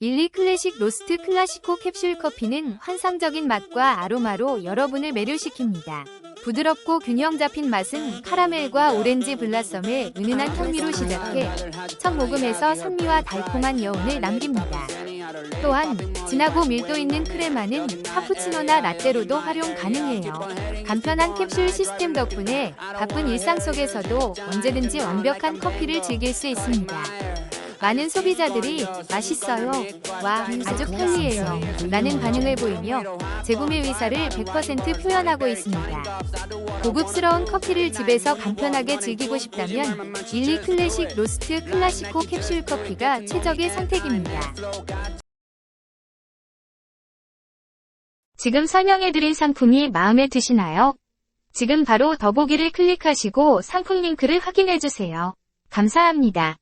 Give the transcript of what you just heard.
일리 클래식 로스트 클라시코 캡슐 커피는 환상적인 맛과 아로마로 여러분을 매료시킵니다. 부드럽고 균형 잡힌 맛은 카라멜과 오렌지 블라썸의 은은한 향미로 시작해 첫 모금에서 산미와 달콤한 여운을 남깁니다. 또한 진하고 밀도 있는 크레마는 카푸치노나 라떼로도 활용 가능해요. 간편한 캡슐 시스템 덕분에 바쁜 일상 속에서도 언제든지 완벽한 커피를 즐길 수 있습니다. 많은 소비자들이 맛있어요. 와, 아주 편리해요. 라는 반응을 보이며 재구매 의사를 100% 표현하고 있습니다. 고급스러운 커피를 집에서 간편하게 즐기고 싶다면 일리 클래식 로스트 클라시코 캡슐 커피가 최적의 선택입니다. 지금 설명해드린 상품이 마음에 드시나요? 지금 바로 더보기를 클릭하시고 상품 링크를 확인해주세요. 감사합니다.